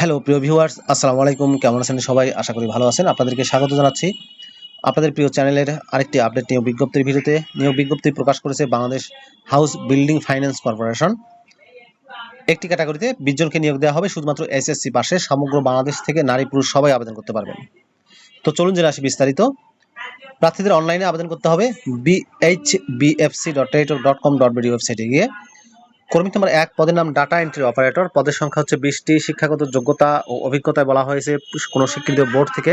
Hello প্রিয় viewers আসসালামু আলাইকুম। কেমন আছেন সবাই? আশা করি ভালো আছেন। আপনাদেরকে স্বাগত জানাচ্ছি। আপনাদের প্রিয় চ্যানেলের আরেকটি আপডেট নিয়োগ বিজ্ঞপ্তির ভিডিওতে। নিয়োগ বিজ্ঞপ্তি প্রকাশ করেছে Bangladesh house building finance corporation. একটি ক্যাটাগরিতে বিশ জনকে নিয়োগ দেওয়া হবে। শুধুমাত্র এসএসসি পাশে সমগ্র বাংলাদেশ থেকে নারী পুরুষ সবাই আবেদন করতে পারবেন। তো চলুন জেনে আসি বিস্তারিত। প্রার্থীদের অনলাইনে আবেদন করতে হবে। BH BFC dot dot com dot BD ওয়েবসাইটে গিয়ে। কর্মী নম্বর এক পদের নাম ডাটা এন্ট্রি অপারেটর পদের সংখ্যা হচ্ছে বিশটি। শিক্ষাগত যোগ্যতা ও অভিজ্ঞতায় বলা হয়েছে কোনো স্বীকৃত বোর্ড থেকে।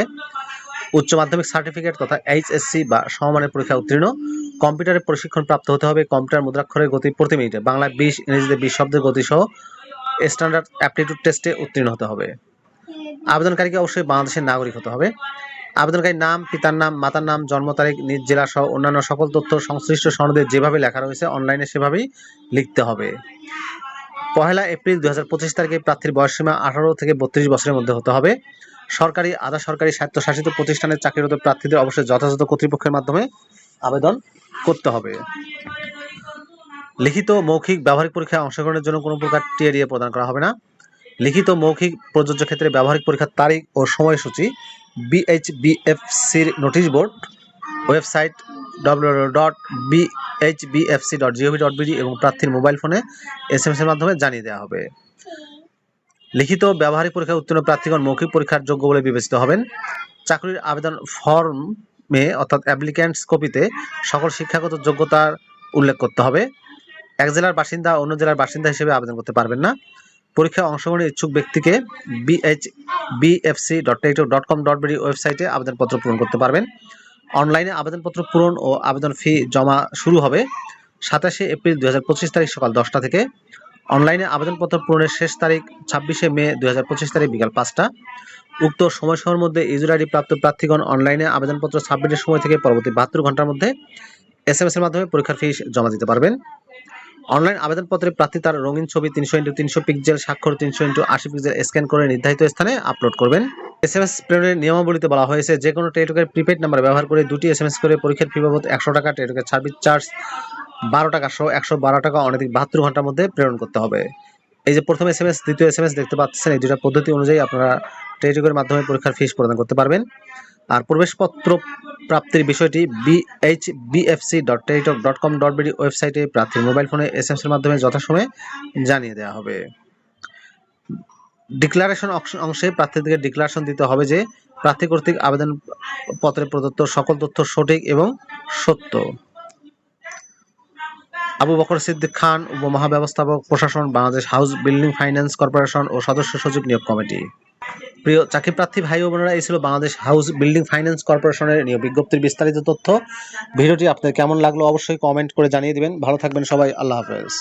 উচ্চ মাধ্যমিক সার্টিফিকেট তথা এইচএসসি বা সমমানের পরীক্ষা উত্তীর্ণ। কম্পিউটারে প্রশিক্ষণ প্রাপ্ত হতে হবে কম্পিউটার মুদ্রাক্ষরের গতি প্রতি মিনিটে। বাংলায় বিশ, ইংরেজিতে বিশ শব্দের গতি সহ স্ট্যান্ডার্ড অ্যাপটিটিউড টেস্টে উত্তীর্ণ হতে হবে। আবেদনকারীকে অবশ্যই বাংলাদেশের নাগরিক হতে হবে। আবেদনকারীর নাম, পিতার নাম, মাতার নাম, জন্ম তারিখ, নিজ জেলা সহ অন্যান্য সকল তথ্য সংশ্লিষ্ট সনদে যেভাবে লেখা রয়েছে, অনলাইনে সেভাবেই লিখতে হবে। পহেলা এপ্রিল দু তারিখে প্রার্থীর বয়সসীমা আঠারো থেকে বত্রিশ বছরের মধ্যে হতে হবে। সরকারি, আধা সরকারি স্বায়ত্তশাসিত প্রতিষ্ঠানের চাকরিরত প্রার্থীদের অবশ্যই যথাযথ কর্তৃপক্ষের মাধ্যমে আবেদন করতে হবে। লিখিত মৌখিক ব্যবহারিক পরীক্ষায় অংশগ্রহণের জন্য কোনো প্রকার টিএডিএ প্রদান করা হবে না। লিখিত মৌখিক প্রযোজ্য ক্ষেত্রে ব্যবহারিক পরীক্ষার তারিখ ও সময়সূচি বিএইচবিএফসির notice board website W dot dot dot এবং প্রার্থীর মোবাইল ফোনে এস এর মাধ্যমে জানিয়ে দেওয়া হবে। লিখিত ব্যবহারিক পরীক্ষায় উত্তীর্ণ প্রার্থীগণ মৌখিক পরীক্ষার যোগ্য বলে বিবেচিত হবেন। চাকরির আবেদন ফর্মে, অর্থাৎ অ্যাপ্লিক্যান্টস কপিতে সকল শিক্ষাগত যোগ্যতার উল্লেখ করতে হবে। এক জেলার বাসিন্দা অন্য জেলার বাসিন্দা হিসেবে আবেদন করতে পারবেন না। পরীক্ষায় অংশগ্রহণের ইচ্ছুক ব্যক্তিকে BH BFC dot dot com dot BD ওয়েবসাইটে আবেদনপত্র পূরণ করতে পারবেন। অনলাইনে আবেদনপত্র পূরণ ও আবেদন ফি জমা শুরু হবে সাতাশে এপ্রিল দু হাজার পঁচিশ তারিখ সকাল দশটা থেকে। অনলাইনে আবেদনপত্র পূরণের শেষ তারিখ ছাব্বিশে মে দু হাজার পঁচিশ তারিখ বিকাল পাঁচটা। উক্ত সময়সীমার মধ্যে ইউজার আইডি প্রাপ্ত প্রার্থীগণ অনলাইনে আবেদনপত্র সাবমিটের সময় থেকে পরবর্তী বাহাত্তর ঘণ্টার মধ্যে এস এর মাধ্যমে পরীক্ষার ফি জমা দিতে পারবেন। অনলাইন আবেদনপত্রে প্রার্থী তার রঙিন ছবি তিনশো ইন্টু তিনশো পিক্সেল, স্বাক্ষর তিনশো ইন্টু আশি পিক্সেল স্ক্যান করে নির্ধারিত স্থানে আপলোড করবেন। এস এম এস প্রেরণের নিয়মাবলীতে বলা হয়েছে, যে কোনো টেলিটকের প্রিপেড নাম্বার ব্যবহার করে দুটি এস এম এস করে পরীক্ষার ফি বাবদ একশো টাকা টেলিটকের সার্ভিস চার্জ বারো টাকা সহ একশো বারো টাকা অনধিক বাহাত্তর ঘণ্টার মধ্যে প্রেরণ করতে হবে। এই যে প্রথম এস এম এস দ্বিতীয় এস এম এস দেখতে পাচ্ছেন, এই দুটা পদ্ধতি অনুযায়ী আপনারা টেলিটকের মাধ্যমে পরীক্ষার ফিস প্রদান করতে পারবেন। আর প্রবেশপত্র প্রাপ্তির বিষয়টি BH BFC dot Teletalk dot com dot BD ওয়েবসাইটে প্রার্থীর মোবাইল ফোনে এস এর মাধ্যমে যথাসময়ে জানিয়ে দেওয়া হবে। ডিক্লারেশন অংশে প্রার্থীদেরকে ডিক্লারেশন দিতে হবে যে প্রার্থী কর্তৃক আবেদন পত্রে প্রদত্ত সকল তথ্য সঠিক এবং সত্য। আবু বকর সিদ্দিক খান, উপমহাব্যবস্থাপক, প্রশাসন, Bangladesh house building finance corporation ও সদস্য সচিব নিয়োগ কমিটি। প্রিয় চাকরি প্রার্থী ভাই ও বোনেরা, এই ছিল বাংলাদেশ হাউস বিল্ডিং ফাইন্যান্স কর্পোরেশনের নিয়োগ বিজ্ঞপ্তির বিস্তারিত তথ্য। ভিডিওটি আপনার কেমন লাগল অবশ্যই কমেন্ট করে জানিয়ে দিবেন। ভালো থাকবেন সবাই, আল্লাহ হাফেজ।